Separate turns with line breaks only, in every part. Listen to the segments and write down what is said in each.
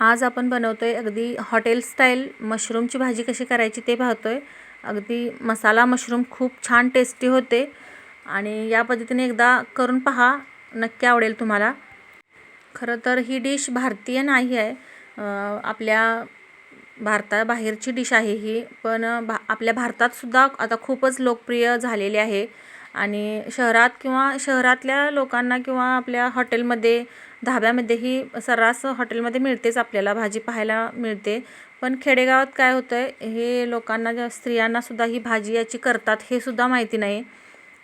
आज आपण बनवतो आहे अगदी हॉटेल स्टाईल मशरूमची भाजी कशी करायची ते पाहतो आहे अगदी मसाला मशरूम खूप छान टेस्टी होते. आणि या पद्धतीने एकदा करून पहा नक्की आवडेल तुम्हाला. खरं तर ही डिश भारतीय नाही आहे. आपल्या भारताबाहेरची डिश आहे ही पण भा आपल्या भारतातसुद्धा आता खूपच लोकप्रिय झालेली आहे. आणि शहरात किंवा शहरातल्या लोकांना किंवा आपल्या हॉटेलमध्ये धाब्यामध्येही सर्रास हॉटेलमध्ये मिळतेच आपल्याला भाजी पाहायला मिळते. पण खेडेगावात काय होतं आहे हे लोकांना ज्या ही भाजी याची करतात हे सुद्धा माहिती नाही.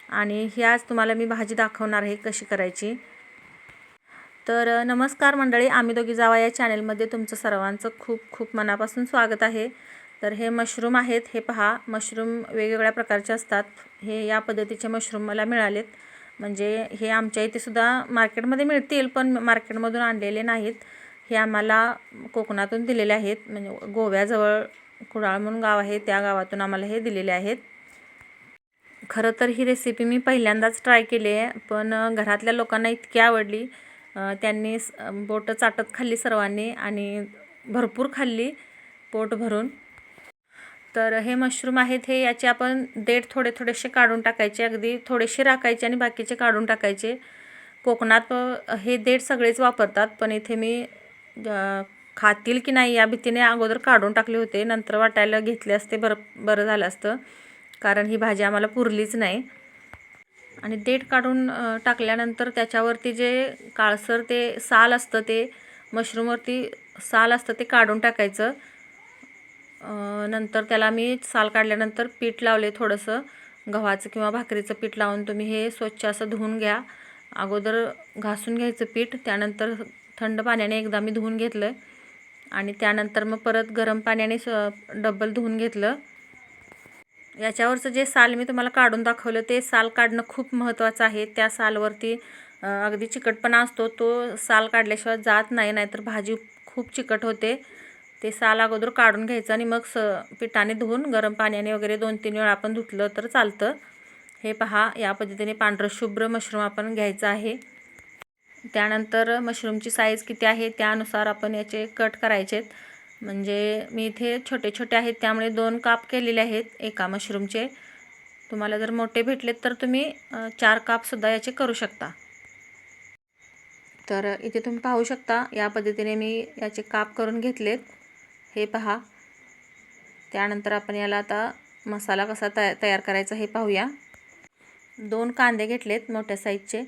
आणि ही आज तुम्हाला मी भाजी दाखवणार आहे कशी करायची. तर नमस्कार मंडळी आम्ही दोघी जावा या चॅनलमध्ये तुमचं सर्वांचं खूप खूप मनापासून स्वागत आहे. तर हे मशरूम आहेत हे पहा. मशरूम वेगवेगळ्या प्रकारचे असतात. हे या पद्धतीचे मशरूम मला मिळालेत. म्हणजे हे आमच्या इथे सुद्धा मार्केटमध्ये मिळतील पण मार्केटमधून आणलेले नाहीत. हे आम्हाला कोकणातून दिलेले आहेत. म्हणजे गोव्याजवळ कुडाळ म्हणून गाव आहे त्या गावातून आम्हाला हे दिलेले आहेत. खरं तर ही रेसिपी मी पहिल्यांदाच ट्राय केली आहे पण घरातल्या लोकांना इतकी आवडली. त्यांनी बोटं चाटत खाल्ली सर्वांनी आणि भरपूर खाल्ली पोट भरून. तर हे मशरूम आहेत हे याचे आपण देठ थोडे थोडेसे काढून टाकायचे अगदी थोडेसे राखायचे आणि बाकीचे काढून टाकायचे. कोकणात हे देठ सगळेच वापरतात पण इथे मी खातील की नाही या भीतीने अगोदर काढून टाकले होते. नंतर वाटायला घेतले असते बरं बरं झालं असतं. कारण ही भाजी आम्हाला पुरलीच नाही. आणि देठ काढून टाकल्यानंतर त्याच्यावरती जे काळसर ते साल असतं ते मशरूमवरती साल असतं ते काढून टाकायचं. नंतर त्याला मी साल काढल्यानंतर पीठ लावले थोडंसं. गव्हाचं किंवा भाकरीचं पीठ लावून तुम्ही हे स्वच्छ असं धुवून घ्या. अगोदर घासून घ्यायचं पीठ त्यानंतर थंड पाण्याने एकदा मी धुवून घेतलं. आणि त्यानंतर मग परत गरम पाण्याने स डबल धुवून घेतलं. याच्यावरचं जे साल मी तुम्हाला काढून दाखवलं ते साल काढणं खूप महत्त्वाचं आहे. त्या सालवरती अगदी चिकटपणा असतो. तो साल काढल्याशिवाय जात नाही नाहीतर भाजी खूप चिकट होते. ते साल अगोदर काढून घ्यायचं आणि मग स पिठाने धुवून गरम पाण्याने वगैरे दोन तीन वेळा आपण धुतलं तर चालतं. हे पहा या पद्धतीने पांढरं शुभ्र मशरूम आपण घ्यायचं आहे. त्यानंतर मशरूमची साईज किती आहे त्यानुसार आपण याचे कट करायचेत. म्हणजे मी इथे छोटे छोटे आहेत त्यामुळे दोन काप केलेले आहेत एका मशरूमचे. तुम्हाला जर मोठे भेटलेत तर तुम्ही चार कापसुद्धा याचे करू शकता. तर इथे तुम्ही पाहू शकता या पद्धतीने मी याचे काप करून घेतलेत. हे पहा. त्यानंतर आपण याला आता मसाला कसा तया तयार करायचा हे पाहूया. दोन कांदे घेतलेत मोठ्या साईजचे.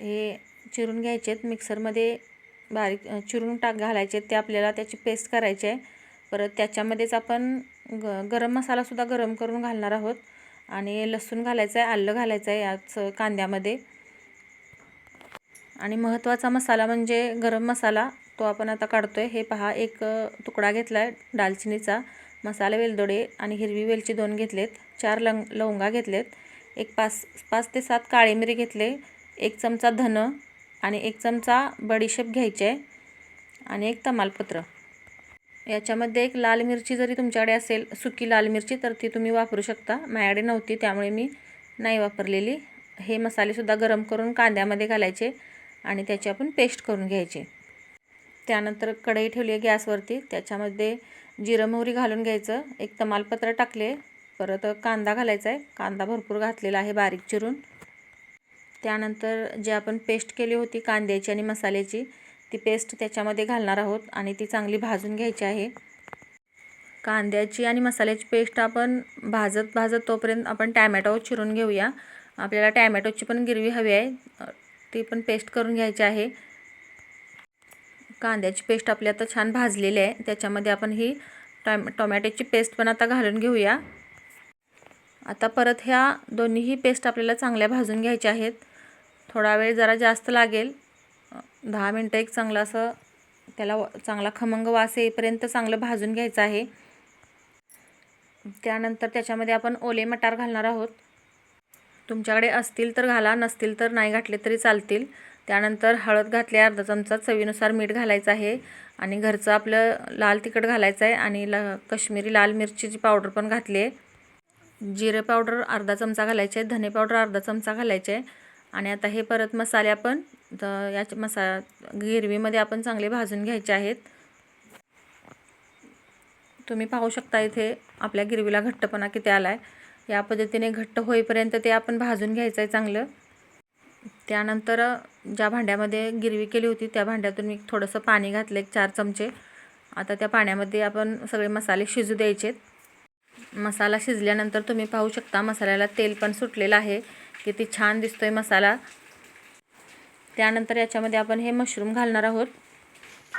हे चिरून घ्यायचेत मिक्सरमध्ये बारीक चिरून टाक घालायचे ते आपल्याला त्याची पेस्ट करायची आहे. परत त्याच्यामध्येच आपण ग गरम मसालासुद्धा गरम करून घालणार आहोत. आणि लसूण घालायचं आहे आलं घालायचं आहे याच कांद्यामध्ये. आणि महत्त्वाचा मसाला म्हणजे गरम मसाला. तो आपण आता काढतो आहे हे पहा एक तुकडा घेतला आहे दालचिनीचा मसाला वेलदोडे आणि हिरवी वेलची दोन घेतलेत चार लंग लवंगा घेतलेत एक पाच पाच ते सात काळे मिरी घेतले एक चमचा धन आणि एक चमचा बडीशेप घ्यायचे आहे आणि एक तमालपत्र. याच्यामध्ये एक लाल मिरची जरी तुमच्याकडे असेल सुकी लाल मिरची तर ती तुम्ही वापरू शकता. माझ्याकडे नव्हती त्यामुळे मी नाही वापरलेली. हे मसालेसुद्धा गरम करून कांद्यामध्ये घालायचे आणि त्याची आपण पेस्ट करून घ्यायची. त्यानंतर कढई ठेवली आहे गॅसवरती. त्याच्यामध्ये जिरं मोहरी घालून घ्यायचं. एक तमालपत्र टाकले. परत कांदा घालायचा आहे. कांदा भरपूर घातलेला आहे बारीक चिरून. त्यानंतर जे आपण पेस्ट केली होती कांद्याची आणि मसाल्याची ती पेस्ट त्याच्यामध्ये घालणार आहोत आणि ती चांगली भाजून घ्यायची आहे. कांद्याची आणि मसाल्याची पेस्ट आपण भाजत भाजत तोपर्यंत आपण टॅमॅटो चिरून घेऊया. आपल्याला टॅमॅटोची पण गिरवी हवी आहे. ती पण पेस्ट करून घ्यायची आहे. कांद्याची पेस्ट आपली आता छान भाजलेली आहे. त्याच्यामध्ये आपण ही टॉम टोमॅटोची पेस्ट पण आता घालून घेऊया. आता परत ह्या दोन्हीही पेस्ट आपल्याला चांगल्या भाजून घ्यायच्या आहेत. थोडा वेळ जरा जास्त लागेल. दहा मिनटं एक चांगलं असं त्याला व- चांगला खमंग वास येईपर्यंत चांगलं भाजून घ्यायचं आहे. त्यानंतर त्याच्यामध्ये आपण ओले मटार घालणार आहोत. तुमच्याकडे असतील तर घाला नसतील तर नाही घातले तरी चालतील. त्यानंतर हळद घातली अर्धा चमचा चवीनुसार मीठ घालायचं आहे. आणि घरचं आपलं लाल तिखट घालायचं आहे आणि ल कश्मीरी लाल मिरचीची पावडर पण घातली आहे. जिरे पावडर अर्धा चमचा घालायचे आहे धने पावडर अर्धा चमचा घालायचे. आहे आणि आता हे परत मसाले आपण याचे मसा गिरवीमध्ये आपण चांगले भाजून घ्यायचे आहेत. तुम्ही पाहू शकता इथे आपल्या गिरवीला घट्टपणा किती आला आहे या पद्धतीने घट्ट होईपर्यंत ते आपण भाजून घ्यायचं आहे चांगलं. त्यानंतर ज्या भांड्यामध्ये गिरवी केली होती त्या भांड्यातून मी थोडंसं पाणी घातलं एक चार चमचे. आता त्या पाण्यामध्ये आपण सगळे मसाले शिजू द्यायचे मसाला शिजल्यानंतर तुम्ही पाहू शकता मसाल्याला तेल पण सुटलेलं आहे किती छान दिसतोय मसाला. त्यानंतर याच्यामध्ये आपण हे मशरूम घालणार आहोत.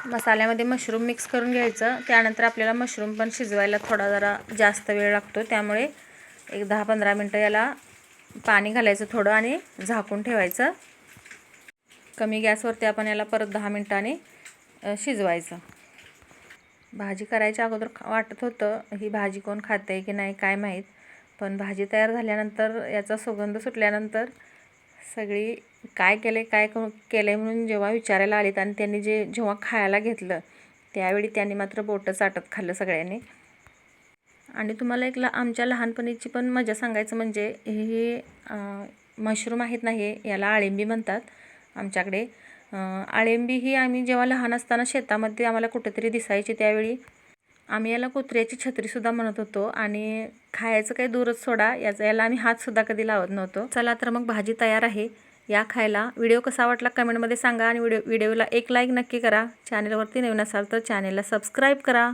मसाल्यामध्ये मशरूम मिक्स करून घ्यायचं. त्यानंतर आपल्याला मशरूम पण शिजवायला थोडा जरा जास्त वेळ लागतो. त्यामुळे एक दहा पंधरा मिनटं याला पाणी घालायचं थोडं आणि झाकून ठेवायचं. कमी गॅसवरती आपण याला परत दहा मिनटांनी शिजवायचं. भाजी करायच्या अगोदर वाटत होतं ही भाजी कोण खाते आहे की नाही काय माहीत. पण भाजी तयार झाल्यानंतर याचा सुगंध सुटल्यानंतर सगळी काय केलं काय केलं आहे म्हणून जेव्हा विचारायला आलीत आणि त्यांनी जे जेव्हा खायला घेतलं त्यावेळी त्यांनी मात्र बोटं चाटत खाल्लं सगळ्यांनी. आणि तुम्हाला एक ला आमच्या लहानपणीची पण मजा सांगायचं म्हणजे हे मशरूम आहेत ना हे याला आळिंबी म्हणतात आमच्याकडे. आळिंबी ही आम्ही जेव्हा लहान असताना शेतामध्ये आम्हाला कुठेतरी दिसायची त्यावेळी आम्ही याला कुत्र्याची छत्रीसुद्धा म्हणत होतो आणि खायचं काही दूरच सोडा याचा याला आम्ही हातसुद्धा कधी लावत नव्हतो. चला तर मग भाजी तयार आहे या खायला. व्हिडिओ कसा वाटला कमेंटमध्ये सांगा आणि व्हिडिओ व्हिडिओला एक लाईक नक्की करा. चॅनलवरती नवीन असाल तर चॅनेलला सबस्क्राईब करा.